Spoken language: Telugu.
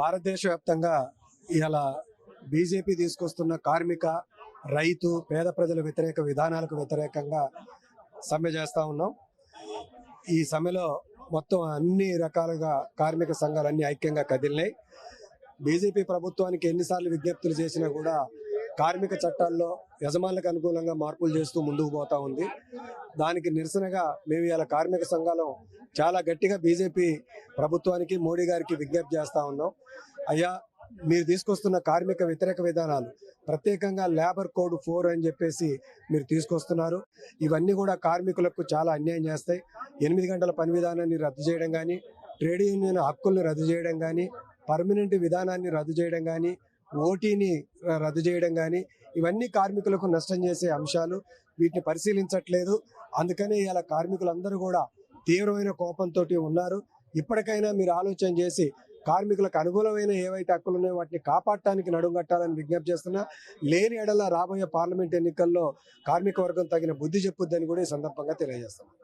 భారతదేశ వ్యాప్తంగా ఇలా బీజేపీ తీసుకొస్తున్న కార్మిక రైతు పేద ప్రజల వ్యతిరేక విధానాలకు వ్యతిరేకంగా సమ్మె చేస్తూ ఉన్నాం. ఈ సమ్మెలో మొత్తం అన్ని రకాలుగా కార్మిక సంఘాలన్నీ ఐక్యంగా కదిలినాయి. బీజేపీ ప్రభుత్వానికి ఎన్నిసార్లు విజ్ఞప్తులు చేసినా కూడా కార్మిక చట్టాల్లో యజమానులకు అనుకూలంగా మార్పులు చేస్తూ ముందుకు పోతా ఉంది. దానికి నిరసనగా మేము ఇలా కార్మిక సంఘాలు చాలా గట్టిగా బీజేపీ ప్రభుత్వానికి మోడీ గారికి విజ్ఞప్తి చేస్తా ఉన్నాం. అయ్యా మీరు తీసుకొస్తున్న కార్మిక వ్యతిరేక విధానాలు ప్రత్యేకంగా లేబర్ కోడ్ ఫోర్ అని చెప్పేసి మీరు తీసుకొస్తున్నారు. ఇవన్నీ కూడా కార్మికులకు చాలా అన్యాయం చేస్తాయి. ఎనిమిది గంటల పని విధానాన్ని రద్దు చేయడం కానీ ట్రేడ్ యూనియన్ హక్కుల్ని రద్దు చేయడం కానీ పర్మనెంట్ విధానాన్ని రద్దు చేయడం కానీ ఓటీని రద్దు చేయడం కానీ ఇవన్నీ కార్మికులకు నష్టం చేసే అంశాలు వీటిని పరిశీలించట్లేదు. అందుకనే ఇలా కార్మికులందరూ కూడా తీవ్రమైన కోపంతో ఉన్నారు. ఇప్పటికైనా మీరు ఆలోచన చేసి కార్మికులకు అనుకూలమైన ఏవైతే హక్కులు ఉన్నాయో వాటిని కాపాడటానికి నడుంగట్టాలని విజ్ఞప్తి చేస్తున్నా లేని ఎడల రాబోయే పార్లమెంట్ ఎన్నికల్లో కార్మిక వర్గం తగిన బుద్ధి చెప్పుద్దని కూడా ఈ సందర్భంగా తెలియజేస్తున్నాం.